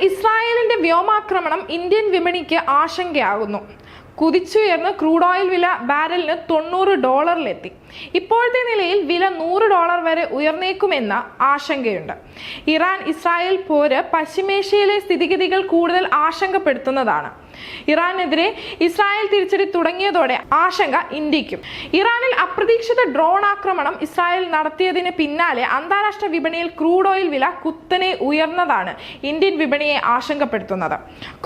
ഇസ്രായേലിന്റെ വ്യോമാക്രമണം ഇന്ത്യൻ വിപണിക്ക് ആശങ്കയാകുന്നു. കുതിച്ചുയർന്ന് ക്രൂഡ് ഓയിൽ വില ബാരലിന് തൊണ്ണൂറ് ഡോളറിലെത്തി. ഇപ്പോഴത്തെ നിലയിൽ വില നൂറ് ഡോളർ വരെ ഉയർന്നേക്കുമെന്ന ആശങ്കയുണ്ട്. ഇറാൻ ഇസ്രായേൽ പോര് പശ്ചിമേഷ്യയിലെ സ്ഥിതിഗതികൾ കൂടുതൽ ആശങ്കപ്പെടുത്തുന്നതാണ്. ഇറാനെതിരെ ഇസ്രായേൽ തിരിച്ചടി തുടങ്ങിയതോടെ ആശങ്ക ഇന്ത്യക്കും ഇറാനിൽ അപ്രതീക്ഷിത ഡ്രോൺ ആക്രമണം ഇസ്രായേൽ നടത്തിയതിന് പിന്നാലെ അന്താരാഷ്ട്ര വിപണിയിൽ ക്രൂഡ് ഓയിൽ വില കുത്തനെ ഉയർന്നതാണ് ഇന്ത്യൻ വിപണിയെ ആശങ്കപ്പെടുത്തുന്നത്.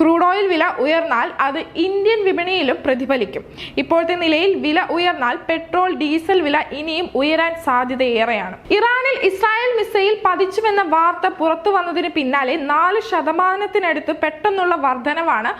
ക്രൂഡ് ഓയിൽ വില ഉയർന്നാൽ അത് ഇന്ത്യൻ വിപണിയിലും പ്രതിഫലിക്കും. ഇപ്പോഴത്തെ നിലയിൽ വില ഉയർന്നാൽ പെട്രോൾ ഡീസൽ വില ഇനിയും ഉയരാൻ സാധ്യതയേറെയാണ്. ഇറാനിൽ ഇസ്രായേൽ മിസൈൽ പതിച്ചുവെന്ന വാർത്ത പുറത്തു വന്നതിന് പിന്നാലെ നാല് ശതമാനത്തിനടുത്ത് പെട്ടെന്നുള്ള വർധനവാണ്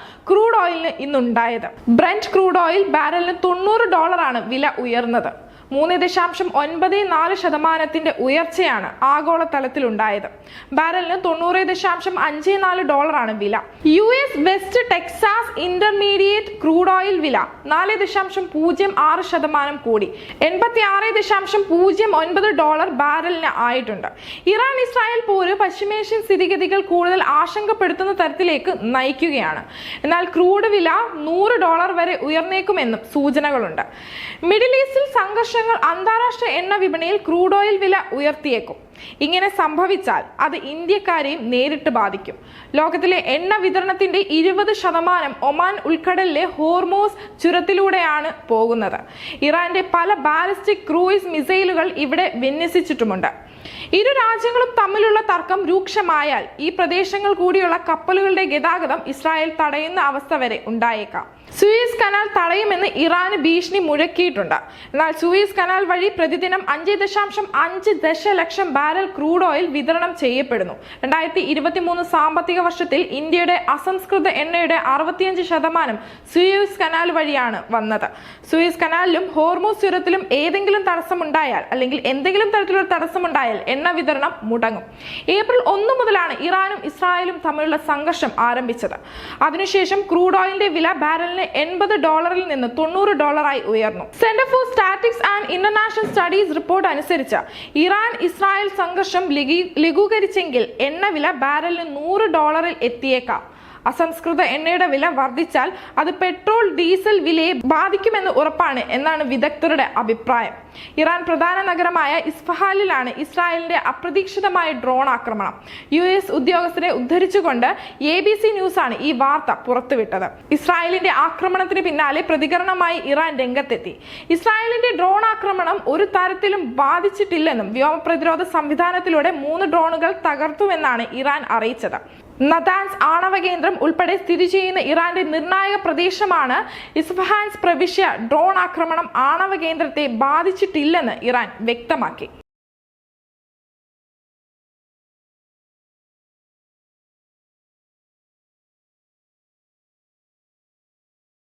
ക്രൂഡ് ഓയിലിന് ഇന്നുണ്ടായത്. ബ്രന്റ് ക്രൂഡ് ഓയിൽ ബാരലിന് തൊണ്ണൂറ് ഡോളറാണ് വില ഉയർന്നത്. മൂന്ന് ദശാംശം ഒൻപത് നാല് ശതമാനത്തിന്റെ ഉയർച്ചയാണ് ആഗോളതലത്തിൽ ഉണ്ടായത് ബാരലിന് തൊണ്ണൂറ് ദശാംശം അഞ്ച് നാല് ഡോളറാണ് വില. U S West Texas Intermediate crude oil വില നാല് ദശാംശം പൂജ്യം ആറ് ശതമാനം കൂടി. എൺപത്തി ആറ് ദശാംശം പൂജ്യം ഒൻപത് ഡോളർ ബാരലിന് ആയിട്ടുണ്ട്. ഇറാൻ ഇസ്രായേൽ പോര് പശ്ചിമേഷ്യൻ സ്ഥിതിഗതികൾ കൂടുതൽ ആശങ്കപ്പെടുത്തുന്ന തരത്തിലേക്ക് നയിക്കുകയാണ്. എന്നാൽ ക്രൂഡ് വില നൂറ് ഡോളർ വരെ ഉയർന്നേക്കുമെന്നും സൂചനകളുണ്ട്. മിഡിൽ ഈസ്റ്റിൽ സംഘർഷങ്ങൾ അന്താരാഷ്ട്ര എണ്ണ വിപണിയിൽ ക്രൂഡ് ഓയിൽ വില ഉയർത്തിയേക്കും. ഇങ്ങനെ സംഭവിച്ചാൽ അത് ഇന്ത്യക്കാരെയും നേരിട്ട് ബാധിക്കും. ലോകത്തിലെ എണ്ണ വിതരണത്തിന്റെ ഇരുപത് ശതമാനം ഒമാൻ ഉൾക്കടലിലെ ഹോർമോസ് ചുരത്തിലൂടെയാണ് പോകുന്നത്. ഇറാന്റെ പല ബാലിസ്റ്റിക് ക്രൂയിസ് മിസൈലുകൾ ഇവിടെ വിന്യസിച്ചിട്ടുമുണ്ട്. ഇരു രാജ്യങ്ങളും തമ്മിലുള്ള തർക്കം രൂക്ഷമായാൽ ഈ പ്രദേശങ്ങൾ കൂടിയുള്ള കപ്പലുകളുടെ ഗതാഗതം ഇസ്രായേൽ തടയുന്ന അവസ്ഥ വരെ ഉണ്ടായേക്കാം. സുയിസ് കനാൽ തടയുമെന്ന് ഇറാന് ഭീഷണി മുഴക്കിയിട്ടുണ്ട്. എന്നാൽ സുയിസ് കനാൽ വഴി പ്രതിദിനം അഞ്ച് ദശാംശം അഞ്ച് ദശലക്ഷം ബാരൽ ക്രൂഡ് ഓയിൽ വിതരണം ചെയ്യപ്പെടുന്നു. രണ്ടായിരത്തി ഇരുപത്തി മൂന്ന് സാമ്പത്തിക വർഷത്തിൽ ഇന്ത്യയുടെ അസംസ്കൃത എണ്ണയുടെ അറുപത്തിയഞ്ച് ശതമാനം സുയൂസ് കനാൽ വഴിയാണ് വന്നത്. സുയൂസ് കനാലിലും ഹോർമോസ് ചുരത്തിലും ഏതെങ്കിലും തടസ്സമുണ്ടായാൽ അല്ലെങ്കിൽ എന്തെങ്കിലും തരത്തിലുള്ള തടസ്സമുണ്ടായാൽ എണ്ണ വിതരണം മുടങ്ങും. ഏപ്രിൽ ഒന്ന് മുതലാണ് ഇറാനും ഇസ്രായേലും തമ്മിലുള്ള സംഘർഷം ആരംഭിച്ചത്. അതിനുശേഷം ക്രൂഡ് ഓയിലിന്റെ വില ബാരലിന് എൺപത് ഡോളറിൽ നിന്ന് തൊണ്ണൂറ് ഡോളറായി ഉയർന്നു. Centre for statics and international studies report അനുസരിച്ച് ഇറാൻ ഇസ്രായേൽ സംഘർഷം ലഘൂകരിച്ചെങ്കിൽ എണ്ണവില ബാരലിന് നൂറ് ഡോളറിൽ എത്തിയേക്കാം. അസംസ്കൃത എണ്ണയുടെ വില വർദ്ധിച്ചാൽ അത് പെട്രോൾ ഡീസൽ വിലയെ ബാധിക്കുമെന്ന് ഉറപ്പാണ് എന്നാണ് വിദഗ്ധരുടെ അഭിപ്രായം. ഇറാൻ പ്രധാന നഗരമായ ഇസ്ഫഹാലിലാണ് ഇസ്രായേലിന്റെ അപ്രതീക്ഷിതമായ ഡ്രോൺ ആക്രമണം. യു എസ് ഉദ്യോഗസ്ഥരെ ഉദ്ധരിച്ചുകൊണ്ട് എ ബി സി ന്യൂസാണ് ഈ വാർത്ത പുറത്തുവിട്ടത്. ഇസ്രായേലിന്റെ ആക്രമണത്തിന് പിന്നാലെ പ്രതികരണമായി ഇറാൻ രംഗത്തെത്തി. ഇസ്രായേലിന്റെ ഡ്രോൺ ആക്രമണം ഒരു തരത്തിലും ബാധിച്ചിട്ടില്ലെന്നും വ്യോമ പ്രതിരോധ സംവിധാനത്തിലൂടെ മൂന്ന് ഡ്രോണുകൾ തകർത്തുവെന്നാണ് ഇറാൻ അറിയിച്ചത്. നദാൻസ് ആണവ കേന്ദ്രം ഉൾപ്പെടെ സ്ഥിതി ചെയ്യുന്ന ഇറാന്റെ നിർണായക പ്രദേശമാണ്. ഇസ്ഫഹാൻസ് പ്രവിശ്യ ഡ്രോൺ ആക്രമണം ആണവ കേന്ദ്രത്തെ ബാധിച്ചിട്ടില്ലെന്ന് ഇറാൻ വ്യക്തമാക്കി.